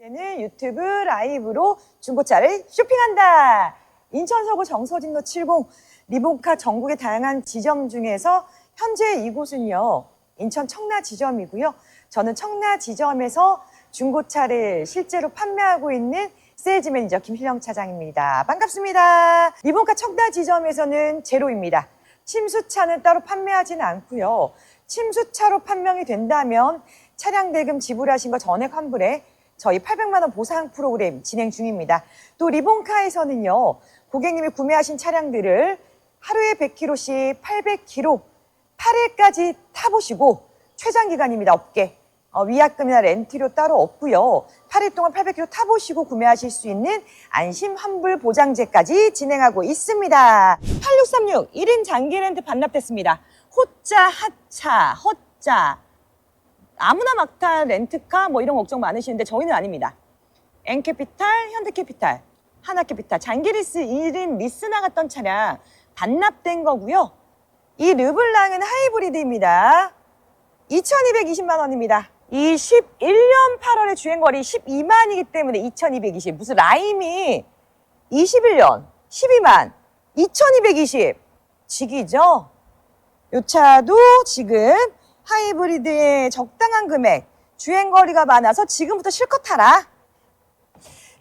이제는 유튜브 라이브로 중고차를 쇼핑한다. 인천 서구 정서진로 70 리본카 전국의 다양한 지점 중에서 현재 이곳은요. 인천 청라 지점이고요. 저는 청라 지점에서 중고차를 실제로 판매하고 있는 세일즈 매니저 김필영 차장입니다. 반갑습니다. 리본카 청라 지점에서는 제로입니다. 침수차는 따로 판매하지는 않고요. 침수차로 판명이 된다면 차량 대금 지불하신 거 전액 환불에 저희 800만 원 보상 프로그램 진행 중입니다. 또 리본카에서는요. 고객님이 구매하신 차량들을 하루에 100km씩 800km 8일까지 타보시고 최장 기간입니다. 업계. 어, 위약금이나 렌트료 따로 없고요. 8일 동안 800km 타보시고 구매하실 수 있는 안심 환불 보장제까지 진행하고 있습니다. 8636 1인 장기 렌트 반납됐습니다. 호자, 하차, 허자. 아무나 막타 렌트카 뭐 이런 걱정 많으시는데 저희는 아닙니다. 엔캐피탈, 현대캐피탈, 하나캐피탈, 장기리스 1인 리스 나갔던 차량 반납된 거고요. 이 르블랑은 하이브리드입니다. 2220만 원입니다. 이 11년 8월에 주행거리 12만이기 때문에 2220. 무슨 라임이 21년 12만 2220. 직이죠? 요 차도 지금 하이브리드의 적당한 금액, 주행거리가 많아서 지금부터 실컷 타라.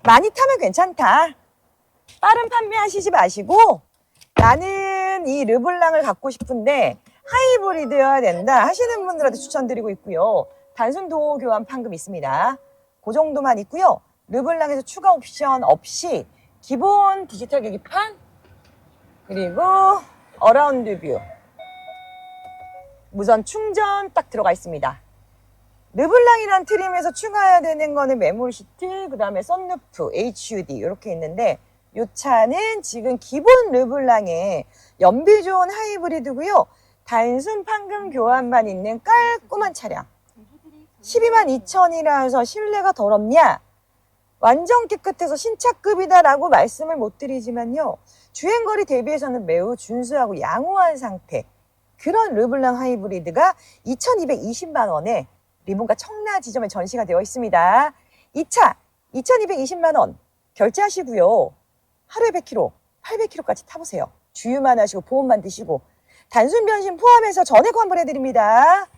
많이 타면 괜찮다. 빠른 판매하시지 마시고 나는 이 르블랑을 갖고 싶은데 하이브리드여야 된다 하시는 분들한테 추천드리고 있고요. 단순 도어 교환 판금 있습니다. 그 정도만 있고요. 르블랑에서 추가 옵션 없이 기본 디지털 계기판 그리고 어라운드 뷰 무선 충전 딱 들어가 있습니다. 르블랑이란 트림에서 추가해야 되는 거는 메모리 시트, 그 다음에 썬루프, HUD 이렇게 있는데 이 차는 지금 기본 르블랑에 연비 좋은 하이브리드고요. 단순 판금 교환만 있는 깔끔한 차량. 12만 2천이라 해서 실내가 더럽냐? 완전 깨끗해서 신차급이다라고 말씀을 못 드리지만요. 주행거리 대비해서는 매우 준수하고 양호한 상태. 그런 르블랑 하이브리드가 2,220만 원에 리본가 청라 지점에 전시가 되어 있습니다. 이 차 2,220만 원 결제하시고요. 하루에 100km, 800km까지 타보세요. 주유만 하시고 보험만 드시고 단순 변신 포함해서 전액 환불해 드립니다.